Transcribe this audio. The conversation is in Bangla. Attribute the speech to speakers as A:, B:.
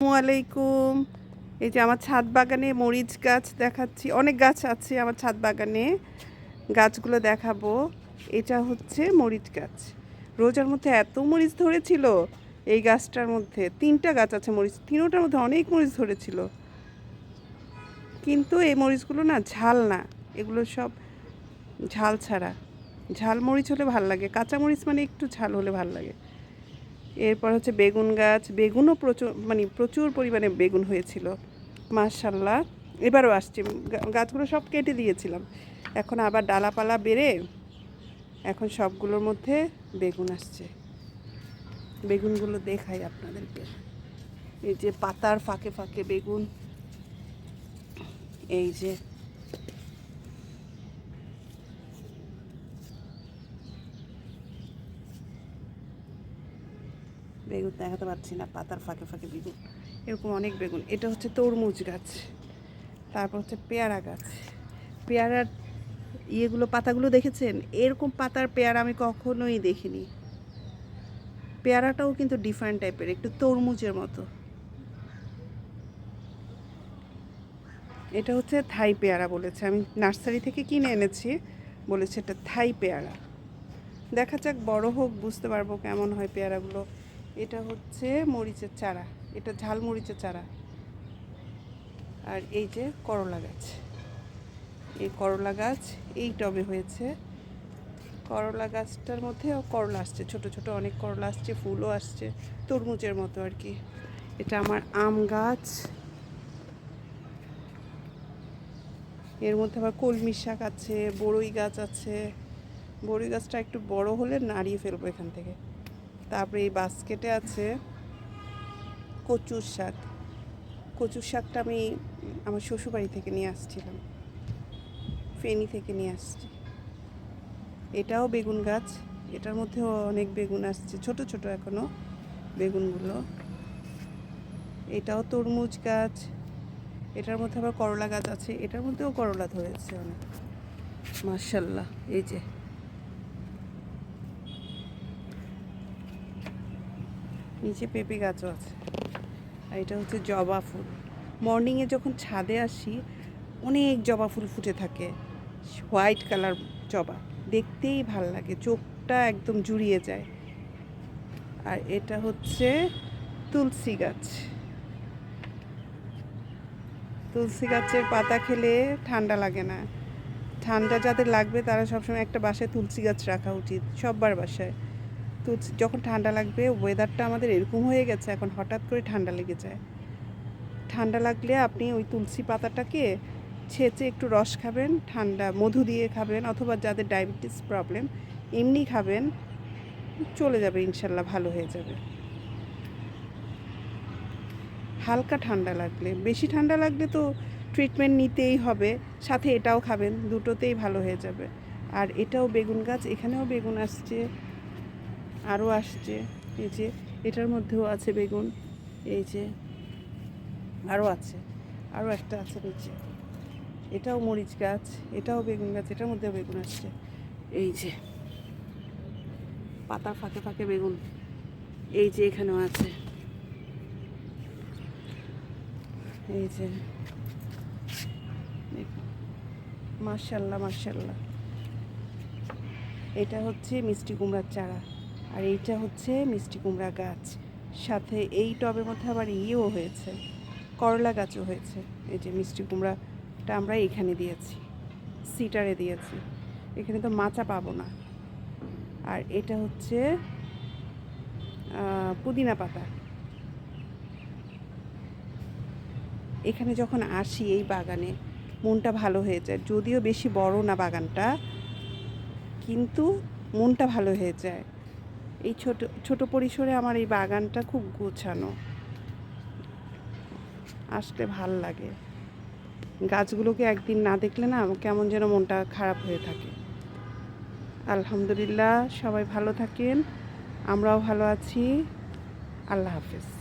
A: আলাইকুম। এই যে আমার ছাদ বাগানে মরিচ গাছ দেখাচ্ছি। অনেক গাছ আছে আমার ছাদ বাগানে। গাছগুলো দেখাবো। এটা হচ্ছে মরিচ গাছ। রোজার মধ্যে এত মরিচ ধরেছিল এই গাছটার মধ্যে। তিনটা গাছ আছে মরিচ, তিনোটার মধ্যে অনেক মরিচ ধরেছিল। কিন্তু এই মরিচগুলো না ঝাল না। এগুলো সব ঝাল ছাড়া। ঝাল মরিচ হলে ভালো লাগে, কাঁচা মরিচ মানে একটু ঝাল হলে ভালো লাগে। এরপর হচ্ছে বেগুন গাছ, বেগুনও প্রচুর মানে প্রচুর পরিমাণে বেগুন হয়েছিল মার্শাল্লাহ এবারও আসছে গাছগুলো সব কেটে দিয়েছিলাম। এখন আবার ডালাপালা বেড়ে এখন সবগুলোর মধ্যে বেগুন আসছে। বেগুনগুলো দেখাই আপনাদেরকে। এই যে পাতার ফাঁকে ফাঁকে বেগুন, এই যে বেগুন দেখাতে পারছি না, পাতার ফাঁকে ফাঁকে বেগুন এরকম অনেক বেগুন। এটা হচ্ছে তরমুজ গাছ, তারপর হচ্ছে পেয়ারা গাছ। পেয়ারার ইয়েগুলো, পাতাগুলো দেখেছেন? এরকম পাতার পেয়ারা আমি কখনোই দেখিনি। পেয়ারাটাও কিন্তু ডিফারেন্ট টাইপের একটু তরমুজের মতো। এটা হচ্ছে থাই পেয়ারা বলেছে। আমি নার্সারি থেকে কিনে এনেছি, বলেছে এটা থাই পেয়ারা। দেখা যাক, বড় হোক, বুঝতে পারব কেমন হয় পেয়ারাগুলো। এটা হচ্ছে মরিচের চারা। এটা ঝাল মরিচের চারা। আর এই যে করলা গাছ। এই করলা গাছ, এই টবে হয়েছে। করলা গাছটার মধ্যেও করলা আসছে, ছোট ছোট অনেক করলা আসছে, ফুলও আসছে, তরমুজের মতো আর কি। এটা আমার আম গাছ। এর মধ্যে আবার কলমি শাক আছে, বড়ই গাছ আছে। বড়ই গাছটা একটু বড় হলে নাড়িয়ে ফেলব এখান থেকে। তারপরে এই বাস্কেটে আছে কচুর শাক। কচুর শাকটা আমি আমার শ্বশুরবাড়ি থেকে নিয়ে আসছিলাম। ফেনি থেকে নিয়ে আসছি। এটাও বেগুন গাছ। এটার মধ্যেও অনেক বেগুন আসছে, ছোট ছোট এখনও বেগুনগুলো। এটাও তরমুজ গাছ। এটার মধ্যে আবার করলা গাছ আছে। এটার মধ্যেও করলা ধরেছে অনেক। মার্শাল্লাহ এই যে। নিচে পেঁপে গাছও আছে। আর এটা হচ্ছে জবা ফুল। মর্নিংয়ে যখন ছাদে আসি, অনেক জবা ফুল ফুটে থাকে। হোয়াইট কালার জবা। দেখতেই ভালো লাগে, চোখটা একদম জুড়িয়ে যায়। আর এটা হচ্ছে তুলসী গাছ। তুলসী গাছের পাতা খেলে ঠান্ডা লাগে না। ঠান্ডা যাদের লাগবে তারা সবসময় একটা বাসায় তুলসী গাছ রাখা উচিত, সববার বাসায়। তুলসী যখন ঠান্ডা লাগবে ওয়েদারটা আমাদের এরকম হয়ে গেছে, এখন হঠাৎ করে ঠান্ডা লেগে যায়। ঠান্ডা লাগলে আপনি ওই তুলসী পাতাটাকে ছেঁচে একটু রস খাবেন, ঠান্ডা মধু দিয়ে খাবেন, অথবা যাদের ডায়াবেটিস প্রবলেম এমনি খাবেন, চলে যাবে, ইনশাল্লাহ ভালো হয়ে যাবে। হালকা ঠান্ডা লাগলে, বেশি ঠান্ডা লাগলে তো ট্রিটমেন্ট নিতেই হবে, সাথে এটাও খাবেন, দুটোতেই ভালো হয়ে যাবে। আর এটাও বেগুন গাছ, এখানেও বেগুন আসছে। আরও আসছে। এই যে, এটার মধ্যেও আছে বেগুন। এই যে, আরও আছে। আরও একটা আছে নিচে এটাও মরিচ গাছ, এটাও বেগুন গাছ, এটার মধ্যেও বেগুন আসছে। এই যে পাতার ফাঁকে ফাঁকে বেগুন। এই যে, এখানেও আছে। এই যে মার্শাল্লাহ মার্শাল্লাহ এটা হচ্ছে মিষ্টি কুমড়ার চারা। আর এইটা হচ্ছে মিষ্টি কুমড়া গাছ। সাথে এই টবের মধ্যে আবার ইয়েও হয়েছে, করলা গাছও হয়েছে। এই যে মিষ্টি কুমড়াটা আমরা এখানে দিয়েছি, সিটারে দিয়েছি। এখানে তো মাচা পাবো না। আর এটা হচ্ছে পুদিনা পাতা। এখানে যখন আসি এই বাগানে, মনটা ভালো হয়ে যায়। যদিও বেশি বড় না বাগানটা, কিন্তু মনটা ভালো হয়ে যায়। এই ছোট ছোট পরিসরে আমার এই বাগানটা খুব গোছানো। আসলে ভালো লাগে। গাছগুলোকে একদিন না দেখলে না কেমন যেন মনটা খারাপ হয়ে থাকে। আলহামদুলিল্লাহ, সবাই ভালো থাকেন। আমরাও ভালো আছি। আল্লাহ হাফেজ।